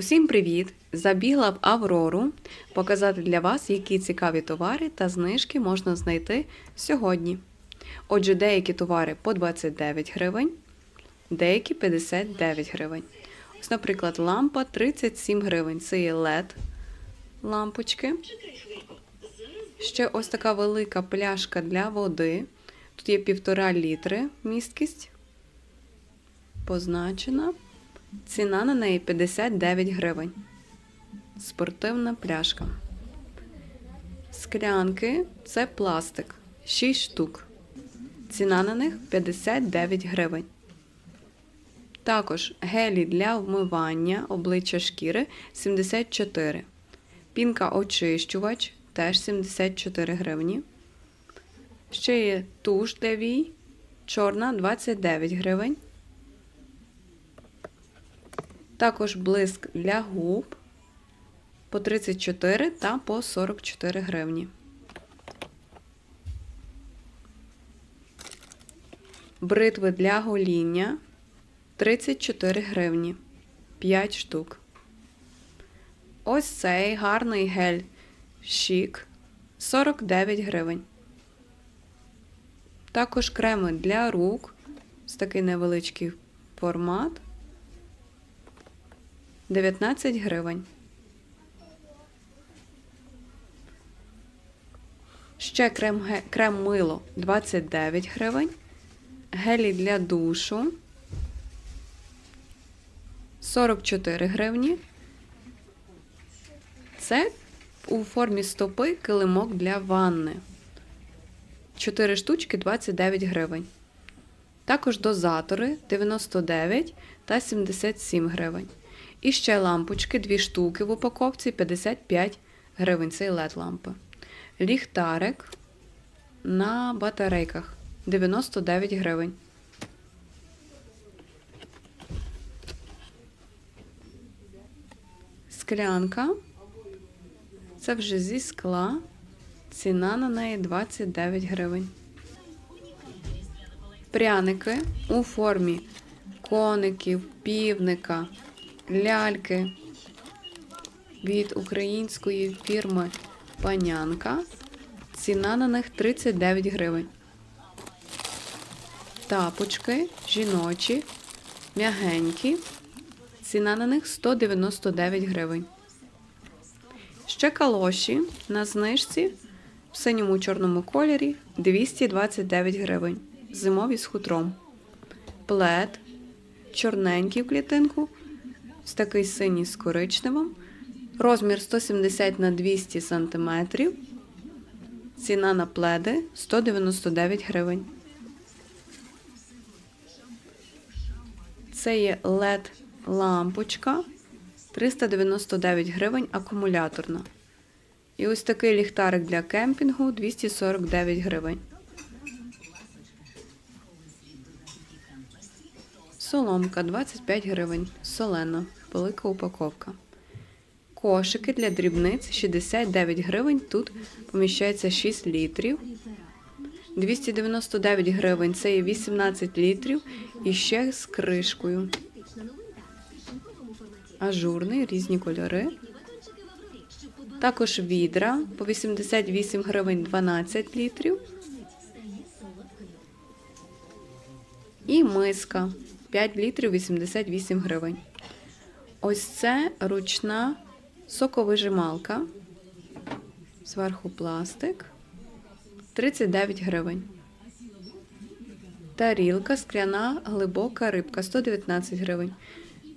Усім привіт! Забігла в Аврору показати для вас, які цікаві товари та знижки можна знайти сьогодні. Отже, деякі товари по 29 гривень, деякі 59 гривень. Ось, наприклад, лампа 37 гривень. Це є LED лампочки. Ще ось така велика пляшка для води. Тут є півтора літри місткість. Позначена. Ціна на неї 59 гривень. Спортивна пляшка. Склянки це пластик. 6 штук. Ціна на них 59 гривень. Також гелі для вмивання обличчя шкіри 74. Пінка очищувач теж 74 гривні. Ще є туш для вій. Чорна 29 гривень. Також блиск для губ по 34 та по 44 гривні. Бритви для гоління 34 гривні. 5 штук. Ось цей гарний гель Шік 49 гривень. Також креми для рук. Ось такий невеличкий формат. 19 гривень. Ще крем мило 29 гривень. Гелі для душу 44 гривні. Це у формі стопи килимок для ванни. 4 штучки 29 гривень. Також дозатори 99 та 77 гривень. І ще лампочки, дві штуки в упаковці 55 гривень. Це led лампи. Ліхтарик на батарейках 99 гривень. Склянка. Це вже зі скла. Ціна на неї 29 гривень. Пряники у формі коників, півника, ляльки від української фірми Панянка. Ціна на них 39 гривень. Тапочки жіночі, м'ягенькі. Ціна на них 199 гривень. Ще калоші на знижці в синьому чорному кольорі 229 гривень. Зимові з хутром. Плед чорненький в клітинку, ось такий синій з коричневим. Розмір 170 на 200 см. Ціна на пледи 199 гривень. Це є LED лампочка 399 гривень акумуляторна. І ось такий ліхтарик для кемпінгу 249 гривень. Соломка 25 гривень. Солена. Велика упаковка. Кошики для дрібниць 69 гривень. Тут поміщається 6 літрів. 299 гривень. Це є 18 літрів. І ще з кришкою. Ажурний, різні кольори. Також відра по 88 гривень 12 літрів. І миска 5 літрів 88 гривень. Ось це ручна соковижималка. Зверху пластик 39 гривень. Тарілка скляна глибока рибка 119 гривень.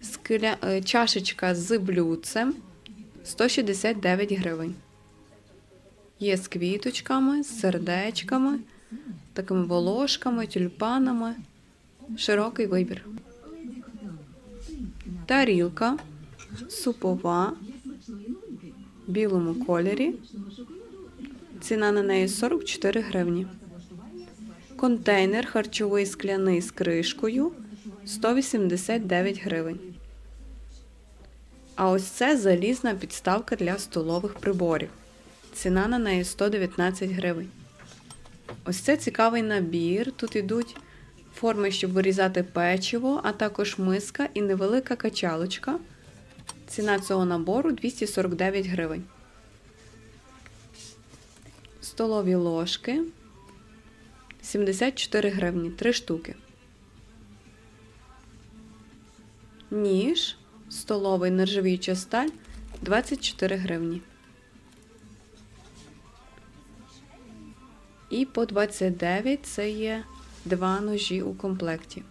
Скля... е, Чашечка з блюдцем 169 гривень. Є з квіточками, з сердечками, такими волошками, тюльпанами. Широкий вибір. Тарілка супова в білому кольорі. Ціна на неї 44 гривні. Контейнер харчовий скляний з кришкою 189 гривень. А ось це залізна підставка для столових приборів. Ціна на неї 119 гривень. Ось це цікавий набір. Тут ідуть форми, щоб вирізати печиво, а також миска і невелика качалочка. Ціна цього набору 249 гривень. Столові ложки 74 гривні, 3 штуки. Ніж столовий нержавіюча сталь 24 гривні. І по 29 це є два ножі у комплекті.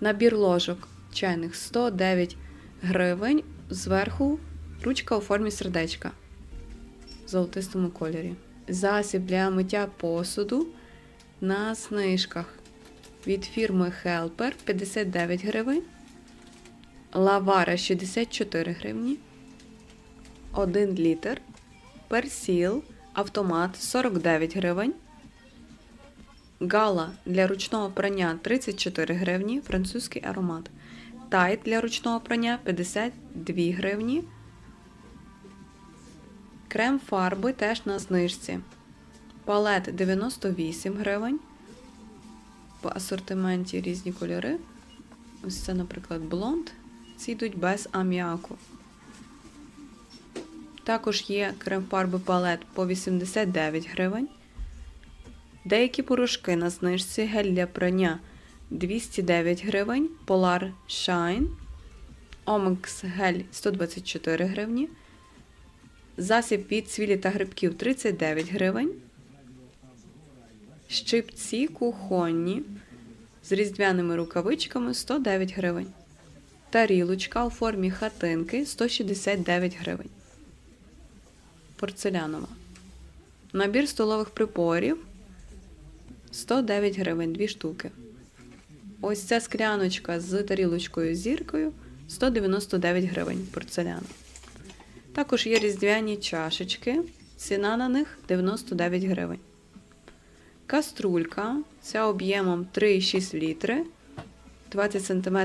Набір ложок чайних 109 гривень. Зверху ручка у формі сердечка в золотистому кольорі. Засіб для миття посуду на знижках від фірми Helper 59 гривень. Лавара 64 гривні. 1 літр. Персіл автомат 49 гривень. Гала для ручного прання 34 гривні, французький аромат. Тайт для ручного прання 52 гривні. Крем фарби теж на знижці. Палет 98 гривень. В асортименті різні кольори. Ось це, наприклад, блонд. Ці йдуть без аміаку. Також є крем фарби палет по 89 гривень. Деякі порошки на знижці гель для прання 209 гривень, Polar Shine, Omex гель 124 гривні. Засіб від цвілі та грибків 39 гривень. Щипці кухонні з різдвяними рукавичками 109 гривень. Тарілочка у формі хатинки 169 гривень. Порцелянова. Набір столових приборів 109 гривень, 2 штуки. Ось ця скляночка з тарілочкою зіркою 199 гривень порцеляна. Також є різдвяні чашечки. Ціна на них 99 гривень. Каструлька. Ця об'ємом 3,6 літри. 20 см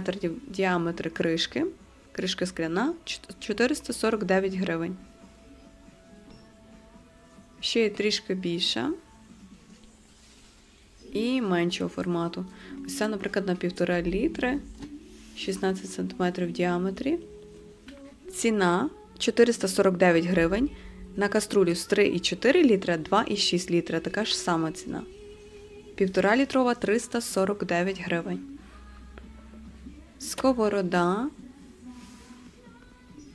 діаметр кришки. Кришка скляна 449 гривень. Ще є трішки більша. І меншого формату. Ось це, наприклад, на 1,5 літри, 16 см в діаметрі. Ціна 449 гривень. На каструлю з 3,4 літра, 2,6 літра. Така ж сама ціна. 1,5 літрова 349 гривень. Сковорода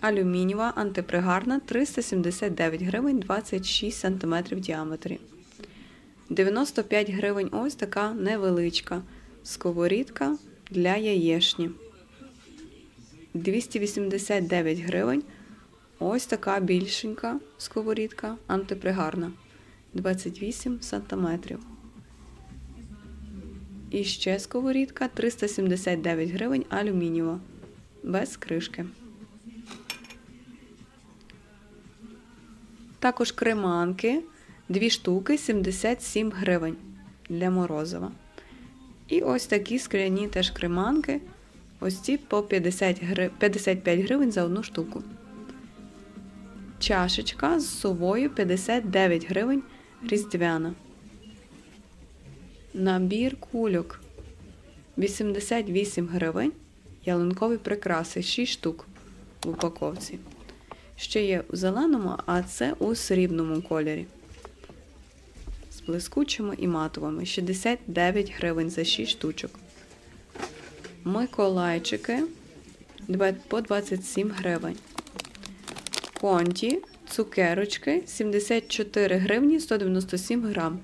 алюмінієва антипригарна 379 гривень 26 см в діаметрі. 95 гривень ось така невеличка сковорідка для яєшні. 289 гривень. Ось така більшенька сковорідка антипригарна. 28 см. І ще сковорідка 379 гривень алюмінієва. Без кришки. Також креманки. Дві штуки 77 гривень для морозива. І ось такі скляні теж креманки. Ось ці по 50 гри... 55 гривень за одну штуку. Чашечка з совою 59 гривень різдвяна. Набір кульок 88 гривень. Ялинкові прикраси 6 штук в упаковці. Ще є у зеленому, а це у срібному кольорі блискучими і матовими 69 гривень за 6 штучок. Миколайчики по 27 гривень. Конті, цукерочки 74 гривні 197 грам.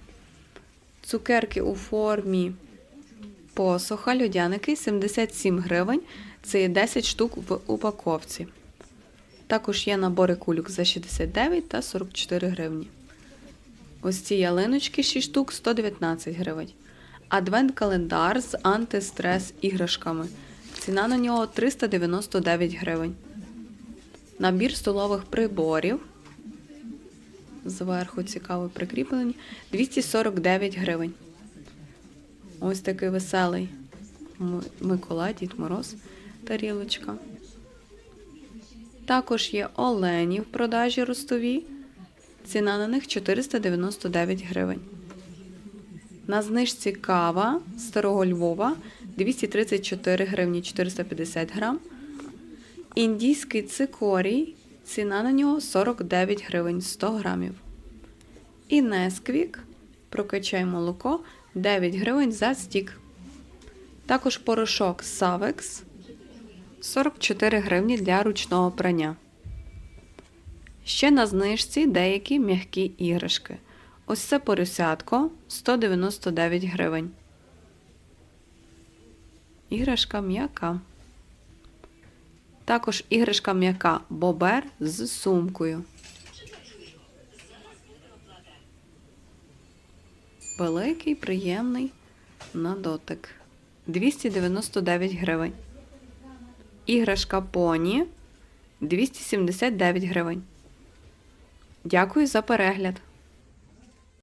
Цукерки у формі посоха, льодяники 77 гривень. Це є 10 штук в упаковці. Також є набори кульок за 69 та 44 гривні. Ось ці ялиночки 6 штук 119 гривень. Адвент-календар з антистрес іграшками. Ціна на нього 399 гривень. Набір столових приборів. Зверху цікаво прикріплені. 249 гривень. Ось такий веселий Миколай, Дід Мороз, тарілочка. Також є олені в продажі ростові. Ціна на них 499 гривень. На знижці кава старого Львова 234 гривні 450 грам. Індійський цикорій. Ціна на нього 49 гривень 100 грамів. І Несквік. Прокачай молоко 9 гривень за стік. Також порошок Савекс 44 гривні для ручного прання. Ще на знижці деякі м'які іграшки. Ось це поросятко 199 гривень. Іграшка м'яка. Також іграшка м'яка бобер з сумкою. Великий, приємний на дотик. 299 гривень. Іграшка поні 279 гривень. Дякую за перегляд!